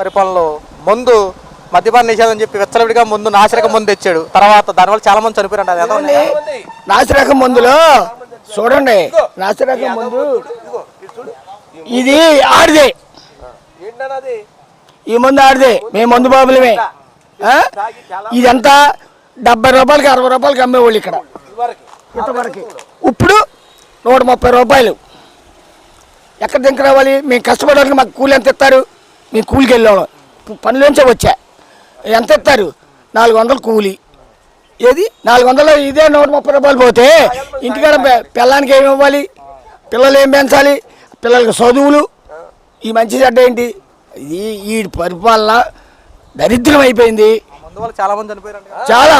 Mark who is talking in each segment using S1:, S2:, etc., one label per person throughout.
S1: పరిపాలనలో ముందు మద్యపాన నిషేధం చెప్పి విచ్చలవిడిగా ముందు నాశరక ముందు తెచ్చాడు. తర్వాత దానివల్ల చాలా మంది చనిపోయారు.
S2: నాసిరకం మందులో చూడండి. నాసిరకం మందు ఇది ఆడిదే. ఈ మందు ఆడిదే. మేము మందు బాబులమే? ఇదంతా డెబ్బై రూపాయలకి అరవై రూపాయలకి అమ్మేవాళ్ళు ఇక్కడ. ఇంతవరకు ఇప్పుడు నూట ముప్పై రూపాయలు. ఎక్కడ దింక రావాలి మేము కష్టపడడానికి మాకు కూలి ఎంత ఇస్తారు? మేము కూలికి వెళ్ళాము పనిలోంచే వచ్చా. ఎంత ఇస్తారు? నాలుగు వందలు కూలి. ఏది? నాలుగు వందలు ఇదే నూట ముప్పై రూపాయలు పోతే ఇంటికాడ పిల్లానికి ఏమి ఇవ్వాలి? పిల్లలు ఏం పెంచాలి? పిల్లలకి చదువులు. ఈ మంచి చెడ్డ ఏంటి? ఇది ఈ పరిపాలన దరిద్రం అయిపోయింది.
S1: చాలా మంది చనిపోయారు
S2: చాలా.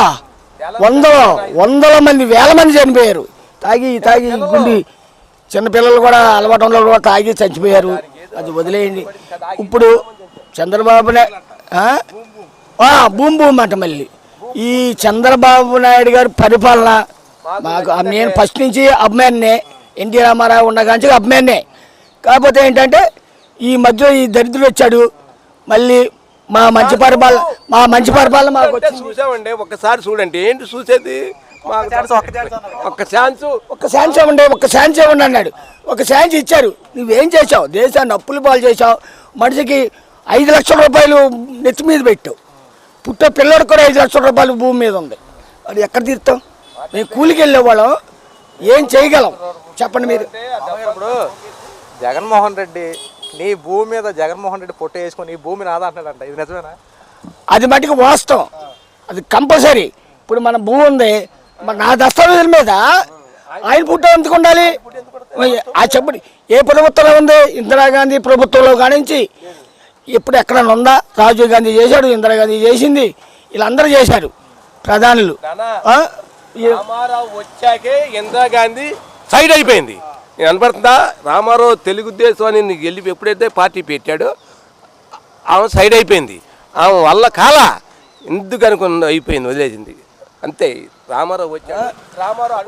S2: వందల వందల మంది వేల మంది చనిపోయారు. తాగి తాగి గుండి చిన్నపిల్లలు కూడా అలవాటు ఉన్న కూడా తాగి చచ్చిపోయారు. అది వదిలేయండి. ఇప్పుడు చంద్రబాబు నాయుడు భూమి భూమి అంట మళ్ళీ. ఈ చంద్రబాబు నాయుడు గారి పరిపాలన మాకు ఆ నేను ఫస్ట్ నుంచి అభిమాన్నే. ఎన్టీ రామారావు ఉండగాంచి అభిమాన్నే. కాకపోతే ఏంటంటే ఈ మధ్య ఈ దరిద్రుడు వచ్చాడు. మళ్ళీ మా మంచి పరిపాలన మా మంచి పరిపాలన మాకు
S3: చూసామండి ఒక్కసారి చూడండి. ఏంటి చూసేది? మాకు
S1: ఛాన్స్ ఒక్క ఛాన్స్ అన్నారు.
S3: ఒక్క ఛాన్స్.
S2: ఒక ఛాన్స్ ఇవ్వండి ఒక ఛాన్స్ ఇవ్వండి అన్నాడు. ఒక ఛాన్స్ ఇచ్చారు. నువ్వేం చేసావు దేశాన్ని అప్పులు పాలు చేసావు మనిషికి ఐదు లక్షల రూపాయలు నెత్తి మీద పెట్టావు పుట్టే పిల్లడు కూడా ఐదు లక్షల రూపాయలు భూమి మీద ఉంది. అది ఎక్కడ తీరుతాం? మేము కూలికి వెళ్ళేవాళ్ళం ఏం చేయగలం? చెప్పండి మీరు.
S1: ఇప్పుడు జగన్మోహన్ రెడ్డి నీ భూమి మీద జగన్మోహన్ రెడ్డి పొట్ట వేసుకొని నీ భూమి నాదా అంటాడంట ఇది నిజమేనా?
S2: అది మటుకు వాస్తవం. అది కంపల్సరీ. ఇప్పుడు మన భూమి ఉంది. మరి నా దస్తావేజుల మీద ఆయన పుట్ట ఎందుకు ఉండాలి? ఆ చెప్పండి ఏ ప్రభుత్వంలో ఉంది? ఇందిరాగాంధీ ప్రభుత్వంలో కానించి ఇప్పుడు ఎక్కడైనా ఉందా రాజీవ్ గాంధీ చేశాడు ఇందిరాగాంధీ చేసింది. వీళ్ళందరూ చేశారు ప్రధానులు.
S3: రామారావు వచ్చాకే ఇందిరాగాంధీ సైడ్ అయిపోయింది. నేను అనబడుతుందా రామారావు తెలుగుదేశం అని నీకు వెళ్ళి ఎప్పుడైతే పార్టీ పెట్టాడో ఆమె సైడ్ అయిపోయింది. ఆమె వల్ల కాల ఎందుకు అనుకున్న అయిపోయింది వదిలేసింది. అంతే రామారావు వచ్చాడు. రామారావు